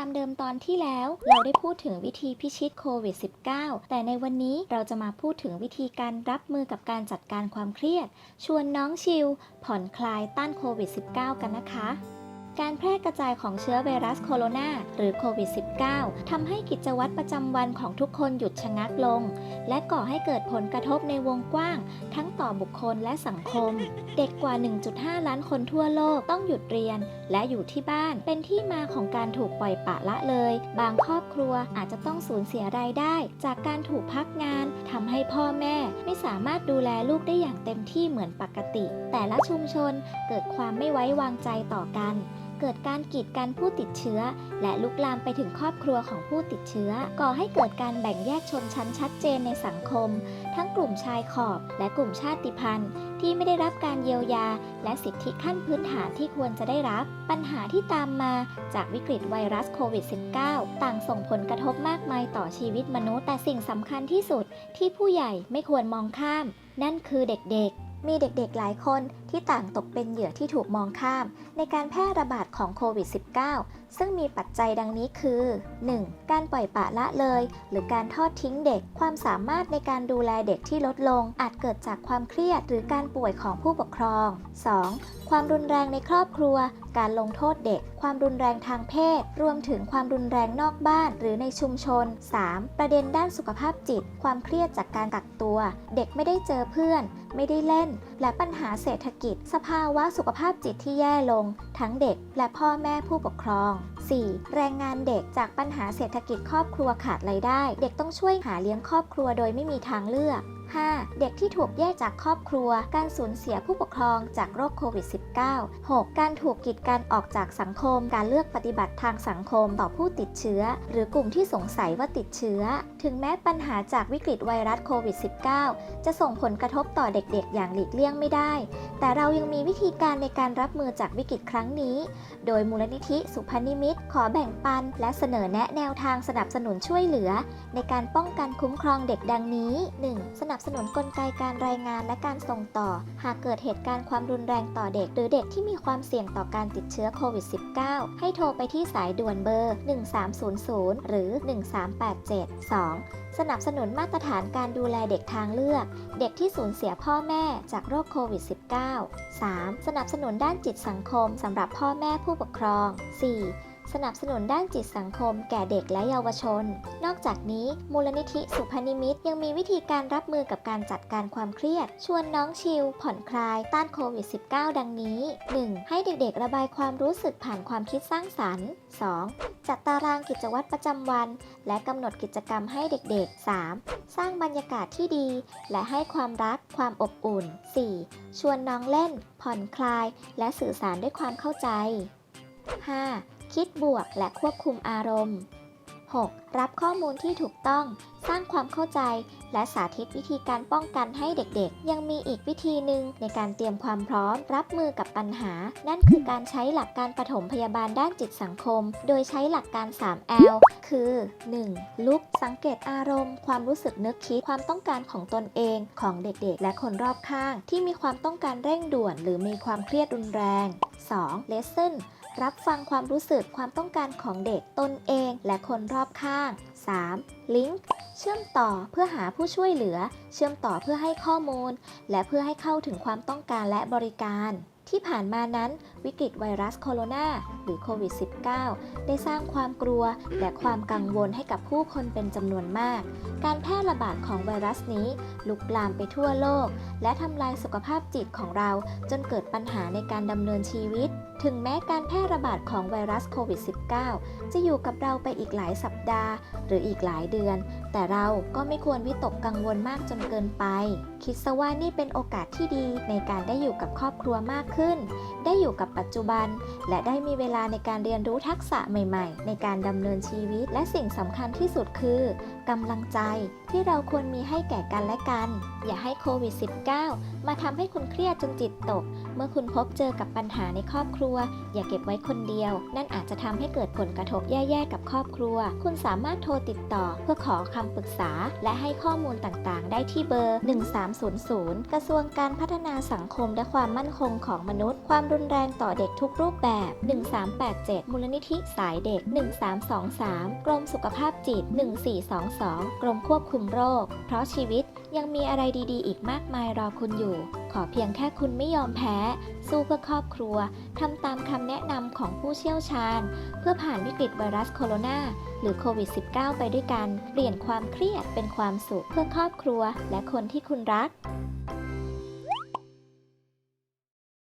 ความเดิมตอนที่แล้ว เราได้พูดถึงวิธีพิชิตโควิด -19 แต่ในวันนี้เราจะมาพูดถึงวิธีการรับมือกับการจัดการความเครียด ชวนน้องชิลผ่อนคลายต้านโควิด -19 กันนะคะการแพร่กระจายของเชื้อไวรัสโคโรนาหรือโควิด -19 ทำให้กิจวัตรประจำวันของทุกคนหยุดชะงักลง และก่อให้เกิดผลกระทบในวงกว้าง ทั้งต่อบุคคลและสังคม เด็กกว่า 1.5 ล้านคนทั่วโลกต้องหยุดเรียนและอยู่ที่บ้าน เป็นที่มาของการถูกปล่อยปะละเลย บางครอบครัวอาจจะต้องสูญเสียรายได้ จากการถูกพักงานทำให้พ่อแม่ไม่สามารถดูแลลูกได้อย่างเต็มที่เหมือนปกติ แต่ละชุมชนเกิดความไม่ไว้วางใจต่อกัน เกิดการกีดกันผู้ติดเชื้อ และลุกลามไปถึงครอบครัวของผู้ติดเชื้อ ก่อให้เกิดการแบ่งแยกชนชั้นชัดเจนในสังคม ทั้งกลุ่มชายขอบ และกลุ่มชาติพันธุ์ ที่ไม่ได้รับการเยียวยา และสิทธิขั้นพื้นฐานที่ควรจะได้รับ ปัญหาที่ตามมาจากวิกฤตไวรัสโควิด -19 ต่างส่งผลกระทบมากมายต่อชีวิตมนุษย์ แต่สิ่งสำคัญที่สุดที่ผู้ใหญ่ไม่ควรมองข้าม นั่นคือเด็กๆ มีเด็กๆหลายคนที่ต่างตกเป็นเหยื่อที่ถูกมองข้าม ในการแพร่ระบาดของโควิด -19 ซึ่งมีปัจจัยดังนี้คือ 1. การปล่อยปะละเลย หรือการทอดทิ้งเด็ก ความสามารถในการดูแลเด็กที่ลดลง อาจเกิดจากความเครียดหรือการป่วยของผู้ปกครอง 2. ความรุนแรงในครอบครัว การลงโทษเด็ก ความรุนแรงทางเพศ รวมถึงความรุนแรงนอกบ้านหรือในชุมชน 3. ประเด็นด้านสุขภาพจิต ความเครียดจากการกักตัว เด็กไม่ได้เจอเพื่อน ไม่ได้เล่น และปัญหาเศรษฐกิจ สภาวะสุขภาพจิตที่แย่ลง ทั้งเด็กและพ่อแม่ผู้ปกครอง 4. แรงงานเด็กจากปัญหาเศรษฐกิจครอบครัวขาดรายได้ เด็กต้องช่วยหาเลี้ยงครอบครัวโดยไม่มีทางเลือก 5. เด็กที่ถูกแยกจากครอบครัว การสูญเสียผู้ปกครองจากโรคโควิด -19 6. การถูกกีดกันออกจากสังคม การเลือกปฏิบัติทางสังคมต่อผู้ติดเชื้อ หรือกลุ่มที่สงสัยว่าติดเชื้อ ถึงแม้ปัญหาจากวิกฤตไวรัสโควิด -19 จะส่งผลกระทบต่อเด็กๆ อย่างหลีกเลี่ยงไม่ได้ แต่เรายังมีวิธีการในการรับมือจากวิกฤตครั้งนี้ โดยมูลนิธิสุพนิมิตขอแบ่งปัน และเสนอแนะแนวทางสนับสนุนช่วยเหลือ ในการป้องกันคุ้มครองเด็กดังนี้ 1. สนับสนุนกลไกการรายงานและการส่งต่อ หากเกิดเหตุการณ์ความรุนแรงต่อเด็ก หรือเด็กที่มีความเสี่ยงต่อการติดเชื้อโควิด -19 ให้โทรไปที่สายด่วนเบอร์ 1300 หรือ 1387 2. สนับสนุนมาตรฐานการดูแลเด็กทางเลือก เด็กที่สูญเสียพ่อแม่จากโรคโควิด -19 3. สนับสนุนด้านจิตสังคมสำหรับพ่อแม่ผู้ปกครอง 4. สนับสนุนด้านจิตสังคม แก่เด็กและเยาวชน นอกจากนี้ มูลนิธิสุพนิมิตยังมีวิธีการรับมือกับการจัดการความเครียด ชวนน้องชิลผ่อนคลายต้านโควิด -19 ดังนี้ 1. ให้เด็กๆ ระบายความรู้สึกผ่านความคิดสร้างสรรค์ 2. จัดตารางกิจวัตรประจำวัน และกำหนดกิจกรรมให้เด็กๆ 3. สร้างบรรยากาศที่ดี และให้ความรักความอบอุ่น 4. ชวนน้องเล่น ผ่อนคลาย และสื่อสารด้วยความเข้าใจ 5. คิดบวกและควบคุมอารมณ์ 6. รับข้อมูลที่ถูกต้อง สร้างความเข้าใจ และสาธิตวิธีการป้องกันให้เด็กๆ ยังมีอีกวิธีหนึ่งในการเตรียมความพร้อม รับมือกับปัญหา นั่นคือการใช้หลักการปฐมพยาบาลด้านจิตสังคม โดยใช้หลักการ 3L คือ 1. ลุก สังเกตอารมณ์ ความรู้สึกนึกคิด ความต้องการของตนเอง ของเด็กๆ และคนรอบข้าง ที่มีความต้องการเร่งด่วน หรือมีความเครียดรุนแรง 2. Lesson รับฟังความรู้สึกความต้องการของเด็กตนเองและคนรอบข้าง 3. Link เชื่อมต่อเพื่อหาผู้ช่วยเหลือ เชื่อมต่อเพื่อให้ข้อมูล และเพื่อให้เข้าถึงความต้องการและบริการที่ผ่านมานั้นวิกฤตไวรัสโคโรนาหรือโควิด -19 ได้สร้างความกลัวและความกังวลให้กับผู้คนเป็นจำนวนมาก การแพร่ระบาดของไวรัสนี้ลุกลามไปทั่วโลก และทำลายสุขภาพจิตของเราจนเกิดปัญหาในการดำเนินชีวิต ถึงแม้การแพร่ระบาดของไวรัสโควิด -19 จะอยู่กับเราไปอีกหลายสัปดาห์ หรืออีกหลายเดือน แต่เราก็ไม่ควรวิตกกังวลมากจนเกินไป คิดซะว่านี่เป็นโอกาสที่ดีในการได้อยู่กับครอบครัวมากขึ้น ได้อยู่กับปัจจุบัน และได้มีเวลาในการเรียนรู้ทักษะใหม่ ๆ ในการดำเนินชีวิตและสิ่งสำคัญที่สุดคือกำลังใจ ที่เราควรมีให้แก่กันและกัน อย่าให้โควิด -19 มาทำให้คุณเครียดจนจิตตก เมื่อคุณพบเจอกับปัญหาในครอบครัว อย่าเก็บไว้คนเดียว นั่นอาจจะทำให้เกิดผลกระทบแย่ๆกับครอบครัว คุณสามารถโทรติดต่อเพื่อขอคำปรึกษา และให้ข้อมูลต่างๆ ได้ที่เบอร์ 1300 กระทรวงการพัฒนาสังคมและความมั่นคงของมนุษย์ ความรุนแรงต่อเด็กทุกรูปแบบ 1387 มูลนิธิสายเด็ก 1323 กรมสุขภาพจิต 1422 กรมควบคุมโรค เพราะชีวิตยังมีอะไรดีๆ อีกมากมายรอคุณอยู่ ขอเพียงแค่คุณไม่ยอมแพ้ สู้เพื่อครอบครัวทำตามคำแนะนำของผู้เชี่ยวชาญ เพื่อผ่านวิกฤตไวรัสโคโรนาหรือโควิด -19 ไปด้วยกัน เปลี่ยนความเครียดเป็นความสุขเพื่อครอบครัว และคนที่คุณรัก